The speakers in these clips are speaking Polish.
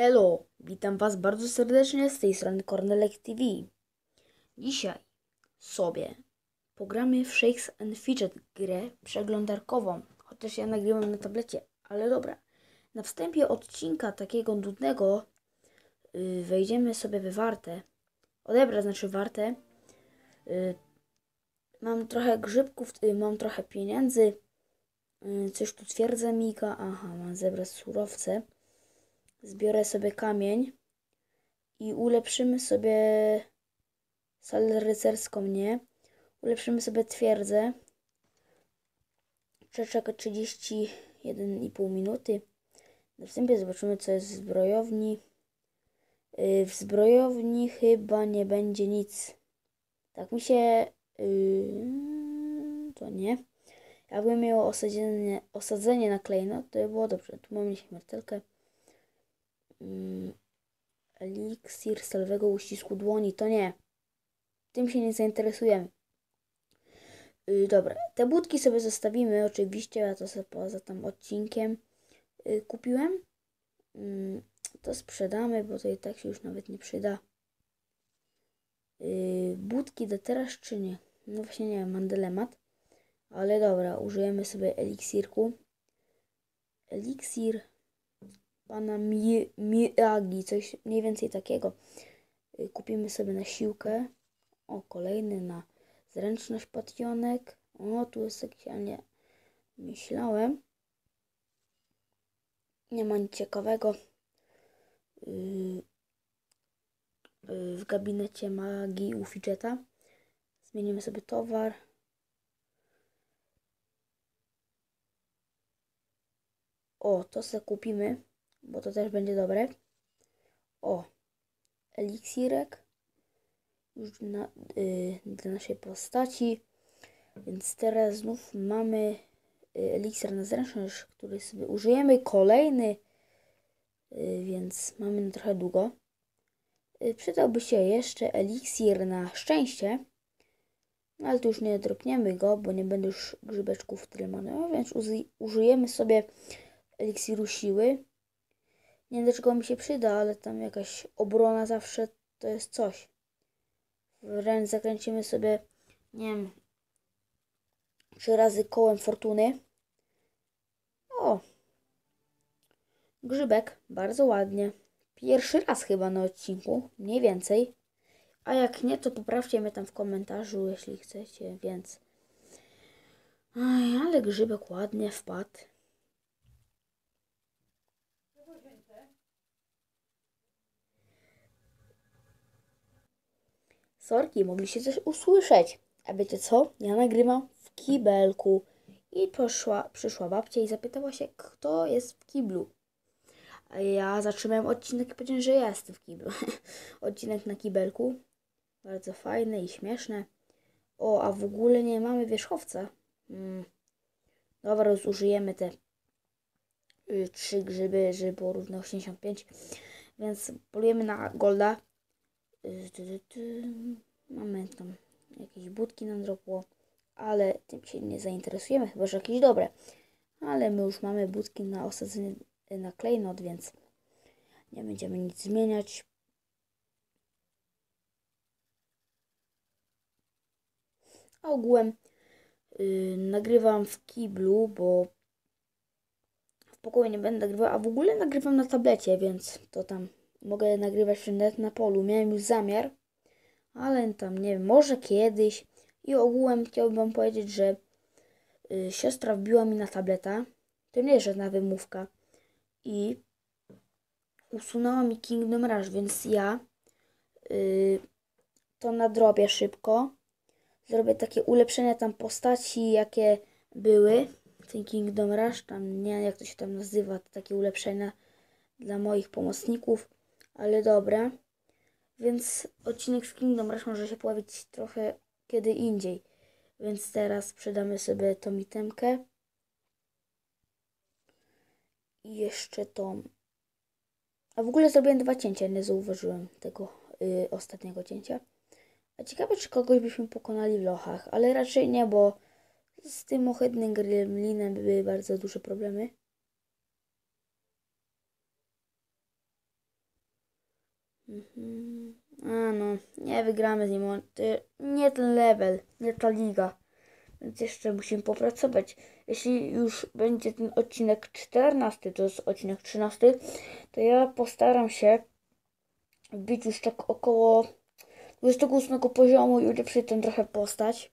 Elo, witam Was bardzo serdecznie z tej strony Cornelek TV. Dzisiaj sobie pogramy w Shakes and Fidget grę przeglądarkową, chociaż ja nagrywam na tablecie, ale dobra. Na wstępie odcinka takiego nudnego yy, wejdziemy sobie we wartę. Odebrać znaczy wartę. Yy, mam trochę grzybków, yy, mam trochę pieniędzy. Yy, coś tu twierdza Mika. Aha, mam zebrać surowce zbiorę sobie kamień i ulepszymy sobie salę rycerską, nie? Ulepszymy sobie twierdzę. Przeczekać 31,5 minuty. Na wstępie zobaczymy, co jest w zbrojowni. Yy, w zbrojowni chyba nie będzie nic. Tak mi się... Yy, to nie. Jakbym miał osadzenie, osadzenie na klejnot, to by było dobrze. Tu mamy śmiertelkę. Mm, eliksir stalowego uścisku dłoni, to nie. Tym się nie zainteresujemy. Yy, dobra, te budki sobie zostawimy, oczywiście, ja to sobie poza tam odcinkiem yy, kupiłem. To sprzedamy, bo to i tak się już nawet nie przyda. Budki do teraz czy nie? No właśnie nie wiem, mam dylemat. Ale dobra, użyjemy sobie eliksirku. Eliksir pana Mi Miyagi, coś mniej więcej takiego. Y, kupimy sobie na siłkę. O, kolejny na zręczność pationek. O, tu jest jakiś, nie myślałem. Nie ma nic ciekawego. Yy, yy, w gabinecie magii u Fidgeta. Zmienimy sobie towar. O, to sobie kupimy bo to też będzie dobre. O, eliksirek już na, y, dla naszej postaci. Więc teraz znów mamy y, eliksir na zręczność, który sobie użyjemy. Kolejny, y, więc mamy na trochę długo. Przydałby się jeszcze eliksir na szczęście. No ale tu już nie dropniemy go, bo nie będę już grzybeczków tyle mamy, więc użyjemy sobie eliksiru siły. Nie wiem do czego mi się przyda, ale tam jakaś obrona zawsze to jest coś. Wręcz zakręcimy sobie, nie wiem, trzy razy kołem fortuny. O! Grzybek, bardzo ładnie. Pierwszy raz chyba na odcinku, mniej więcej. A jak nie, to poprawcie mnie tam w komentarzu, jeśli chcecie, więc... Aj, ale grzybek ładnie wpadł. Sorki, mogliście coś usłyszeć. A wiecie co? Ja nagrywam w kibelku. I poszła, przyszła babcia i zapytała się, kto jest w kiblu. A ja zatrzymałem odcinek i powiedziałem, że jestem w kiblu. odcinek na kibelku. Bardzo fajne i śmieszne. O, a w ogóle nie mamy wierzchowca. Hmm. Dobra, zużyjemy te y, trzy grzyby, żeby było równo 85. Więc polujemy na golda. Mamy tam jakieś budki nam dropło, ale tym się nie zainteresujemy, chyba że jakieś dobre. Ale my już mamy budki na osadzenie na klejnot, więc nie będziemy nic zmieniać. A ogółem yy, nagrywam w kiblu, bo w pokoju nie będę nagrywał, a w ogóle nagrywam na tablecie, więc to tam mogę nagrywać nawet na polu. Miałem już zamiar, ale tam nie wiem, może kiedyś. I ogółem chciałbym wam powiedzieć, że y, siostra wbiła mi na tableta. To nie jest żadna wymówka. I usunęła mi Kingdom Rush, więc ja y, to nadrobię szybko. Zrobię takie ulepszenia tam postaci, jakie były. Ten Kingdom Rush, tam nie jak to się tam nazywa, takie ulepszenia dla moich pomocników ale dobra. Więc odcinek z Kingdom Rush może się pojawić trochę kiedy indziej. Więc teraz sprzedamy sobie tą itemkę. I jeszcze tą. A w ogóle zrobiłem dwa cięcia, nie zauważyłem tego yy, ostatniego cięcia. A ciekawe, czy kogoś byśmy pokonali w lochach, ale raczej nie, bo z tym ohydnym gremlinem były bardzo duże problemy. Mhm. A no, nie wygramy z nim. Nie ten level, nie ta liga. Więc jeszcze musimy popracować. Jeśli już będzie ten odcinek 14, to jest odcinek 13, to ja postaram się być już tak około 28 poziomu i ulepszyć tę trochę postać.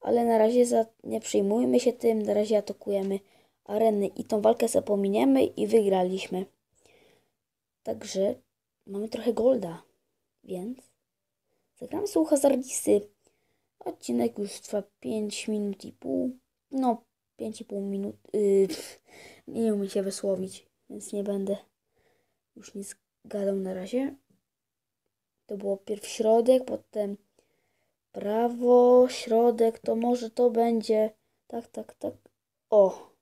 Ale na razie za, nie przejmujmy się tym, na razie atakujemy areny i tą walkę sobie pominiemy i wygraliśmy. Także mamy trochę golda, więc zagramy sobie u hazardzisty. Odcinek już trwa 5 minut i pół. No, 5,5 minut. Yy, nie umiem się wysłowić, więc nie będę już nic gadał na razie. To było pierw środek, potem prawo, środek, to może to będzie. Tak, tak, tak. O!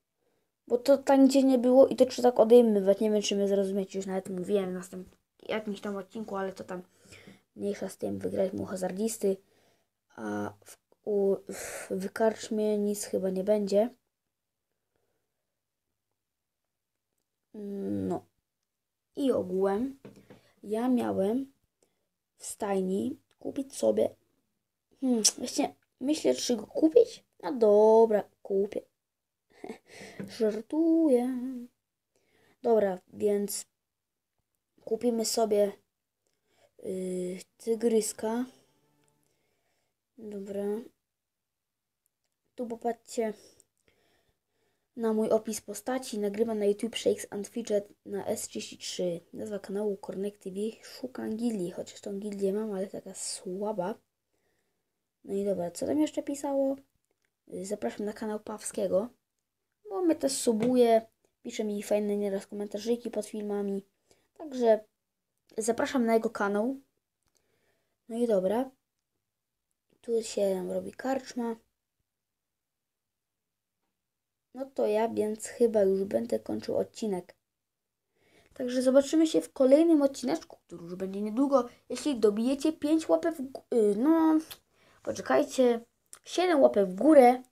Bo to tam gdzie nie było i to czy tak odejmować. Nie wiem, czy mnie zrozumiecie, już nawet mówiłem następnym jakimś tam odcinku, ale to tam mniejsza z tym wygrać mu hazardzisty. A w, u, w wykarczmie nic chyba nie będzie. No. I ogółem ja miałem w stajni kupić sobie. Hmm, właśnie myślę, czy go kupić? No dobra, kupię. Żartuję. Dobra, więc kupimy sobie yy, tygryska. Dobra. Tu popatrzcie na mój opis postaci. Nagrywam na YouTube Shakes and Fidget na S33. Nazwa kanału Connect TV. Szukam gildii, chociaż tą gildię mam, ale taka słaba. No i dobra, co tam jeszcze pisało? Yy, Zapraszam na kanał Pawskiego, bo mnie też subuje. Pisze mi fajne nieraz komentarzyki pod filmami. Także zapraszam na jego kanał. No i dobra. Tu się robi karczma. No to ja więc chyba już będę kończył odcinek. Także zobaczymy się w kolejnym odcineczku, który już będzie niedługo. Jeśli dobijecie 5 łapek w górę, no poczekajcie, 7 łapek w górę,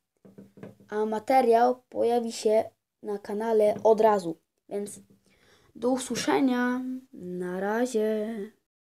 a materiał pojawi się na kanale od razu. Więc do usłyszenia. Na razie.